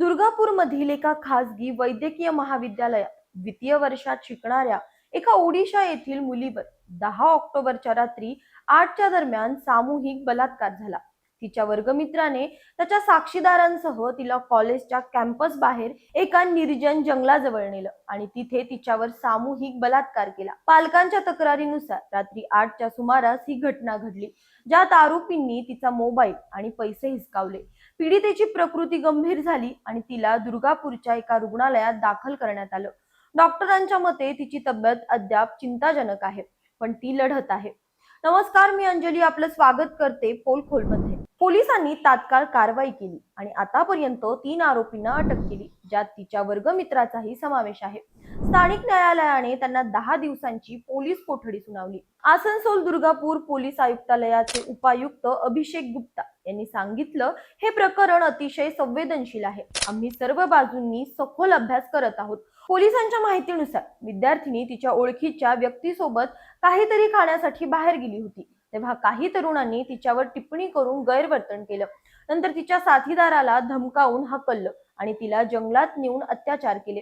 दुर्गापूरमधील एका खासगी वैद्यकीय महाविद्यालयात द्वितीय वर्षात शिकणाऱ्या एका ओडिशा येथील मुलीवर दहा ऑक्टोबरच्या रात्री आठच्या दरम्यान सामूहिक बलात्कार झाला. तिच्या वर्गमित्राने त्याच्या साक्षीदारांसह तिला कॉलेजच्या कॅम्पस बाहेर एका निर्जन जंगलाजवळ नेलं आणि तिथे तिच्यावर सामूहिक बलात्कार केला. पालकांच्या तक्रारीनुसार रात्री आठच्या सुमारास ही घटना घडली ज्यात आरोपींनी तिचा मोबाईल आणि पैसे हिसकावले. पीडितेची प्रकृती गंभीर झाली आणि तिला दुर्गापूरच्या एका रुग्णालयात दाखल करण्यात आलं. डॉक्टरांच्या मते तिची तब्येत अद्याप चिंताजनक आहे पण ती लढत आहे. नमस्कार मी अंजली. आपलं स्वागत करते पोलखोलमध्ये. पोलिसांनी तात्काळ कारवाई केली आणि आतापर्यंत तीन आरोपींना अटक केली ज्यात तिच्या वर्गमित्राचाही समावेश आहे. स्थानिक न्यायालयाने त्यांना दहा दिवसांची पोलीस कोठडी सुनावली. आसनसोल दुर्गापूर पोलीस आयुक्तालयाचे उपायुक्त अभिषेक गुप्ता यांनी सांगितलं हे प्रकरण अतिशय संवेदनशील आहे. आम्ही सर्व बाजूंनी सखोल अभ्यास करत आहोत. पोलिसांच्या माहितीनुसार विद्यार्थिनी तिच्या ओळखीच्या व्यक्तीसोबत काहीतरी खाण्यासाठी बाहेर गेली होती. तेव्हा काही तरुणांनी तिच्यावर टिप्पणी करून गैरवर्तन केलं. नंतर तिच्या साथीदाराला धमकावून हकललं आणि तिला जंगलात नेऊन अत्याचार केले.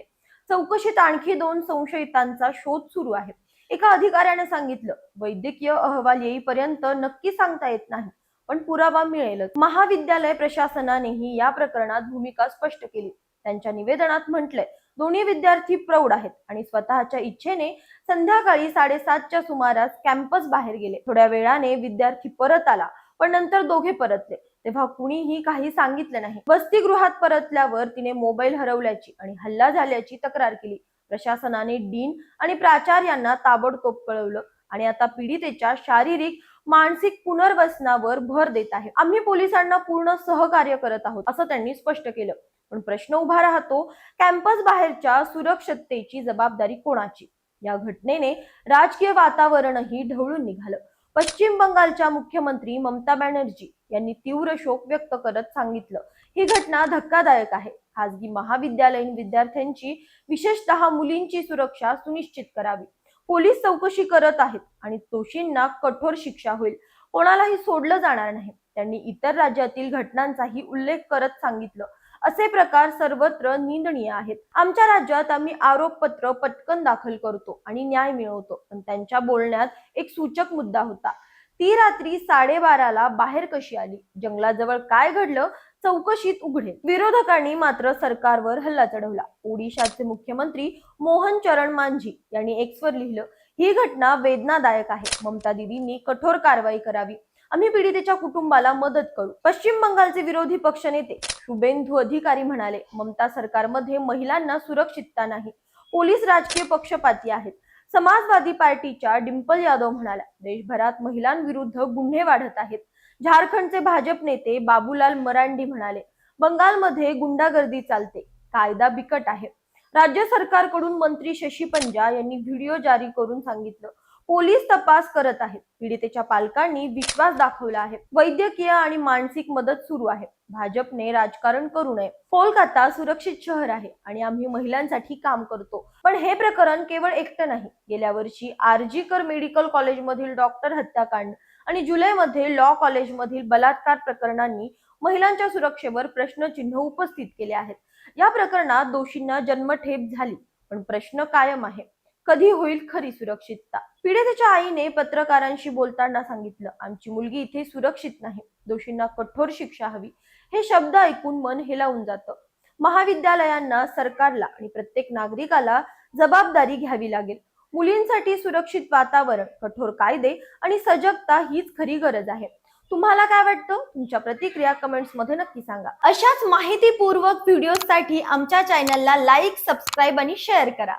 चौकशीत आणखी दोन संशयितांचा शोध सुरू आहे. एका अधिकाऱ्याने सांगितलं वैद्यकीय अहवाल येईपर्यंत नक्की सांगता येत नाही पण पुरावा मिळेलच. महाविद्यालय प्रशासनानेही या प्रकरणात भूमिका स्पष्ट केली. त्यांच्या निवेदनात म्हटलंय दोन्ही विद्यार्थी प्रौढ आहेत आणि स्वतःच्या इच्छेने संध्याकाळी साडेसातच्या सुमारास कॅम्पस बाहेर गेले. थोड्या वेळाने विद्यार्थी परत आला पण नंतर दोघे परतले. तेव्हा कुणीही काही सांगितलं नाही. वसतिगृहात परतल्यावर तिने मोबाईल हरवल्याची आणि हल्ला झाल्याची तक्रार केली. प्रशासनाने डीन आणि प्राचार्यांना ताबडतोब कळवलं आणि आता पीडितेच्या शारीरिक मानसिक पुनर्वसनावर भर देत आहे. आम्ही पोलिसांना पूर्ण सहकार्य करत आहोत असं त्यांनी स्पष्ट केलं. पण प्रश्न उभा राहतो कॅम्पस बाहेरच्या सुरक्षिततेची जबाबदारी कोणाची? या घटनेने राजकीय वातावरणही ढवळून निघालं. पश्चिम बंगालच्या मुख्यमंत्री ममता बॅनर्जी यांनी तीव्र शोक व्यक्त करत सांगितलं. ही घटना धक्कादायक आहे. खासगी महाविद्यालयीन विद्यार्थ्यांची विशेषतः मुलींची सुरक्षा सुनिश्चित करावी. पोलीस चौकशी करत आहेत आणि दोषींना कठोर शिक्षा होईल. कोणालाही सोडलं जाणार नाही. त्यांनी इतर राज्यातील घटनांचाही उल्लेख करत सांगितलं. असे प्रकार सर्वत्र निंदनीय आहेत. आमच्या राज्यात आम्ही आरोपपत्र पटकन दाखल करतो आणि न्याय मिळवतो. पण त्यांच्या बोलण्यात एक सूचक मुद्दा होता. ती रात्री साडेबाराला बाहेर कशी आली? जंगलाजवळ काय घडलं? चौकशीत उघडे. विरोधकांनी मात्र सरकारवर हल्ला चढवला. ओडिशाचे मुख्यमंत्री मोहन चरण मांझी यांनी एक्सवर लिहिलं ही घटना वेदनादायक आहे. ममता दिदींनी कठोर कारवाई करावी. आम्ही पीडितेच्या कुटुंबाला मदत करू. पश्चिम बंगालचे विरोधी पक्षनेते शुभेंदू अधिकारी म्हणाले ममता सरकारमध्ये महिलांना सुरक्षितता नाही. पोलीस राजकीय पक्षपाती आहेत. समाजवादी पार्टीच्या डिंपल यादव म्हणाल्या देशभरात महिलांविरुद्ध गुन्हे वाढत आहेत. झारखंडचे भाजप नेते बाबूलाल मरांडी म्हणाले बंगालमध्ये गुंडागर्दी चालते कायदा बिकट आहे. राज्य सरकारकडून मंत्री शशी पंजा यांनी व्हिडिओ जारी करून सांगितलं पोलीस तपास करत आहेत. पीडितेच्या पालकांनी विश्वास दाखवला आहे. वैद्यकीय आणि मानसिक मदत सुरू आहे. भाजपने राजकारण करू नये. कोलकाता सुरक्षित शहर आहे आणि आम्ही महिलांसाठी काम करतो. पण हे प्रकरण केवळ एकटं नाही. गेल्या वर्षी आरजीकर मेडिकल कॉलेजमधील डॉक्टर हत्याकांड आणि जुलैमध्ये लॉ कॉलेजमधील बलात्कार प्रकरणांनी महिलांच्या सुरक्षेवर प्रश्नचिन्ह उपस्थित केले आहेत. या प्रकरणात दोषींना जन्मठेप झाली. पण प्रश्न कायम आहे. कधी होईल खरी सुरक्षितता? पीडितेच्या आईने पत्रकारांशी बोलताना सांगितलं आमची मुलगी इथे सुरक्षित नाही. दोषींना कठोर शिक्षा हवी. हे शब्द ऐकून मन हेलावून जातं. महाविद्यालयांना सरकारला आणि प्रत्येक नागरिकाला जबाबदारी घ्यावी लागेल. मुलींसाठी सुरक्षित वातावरण कठोर कायदे आणि सजगता हीच खरी गरज आहे. तुम्हाला काय वाटतं? तुमच्या प्रतिक्रिया कमेंट्समध्ये नक्की सांगा. अशाच माहितीपूर्वक व्हिडिओसाठी आमच्या चॅनलला लाईक सबस्क्राईब आणि शेअर करा.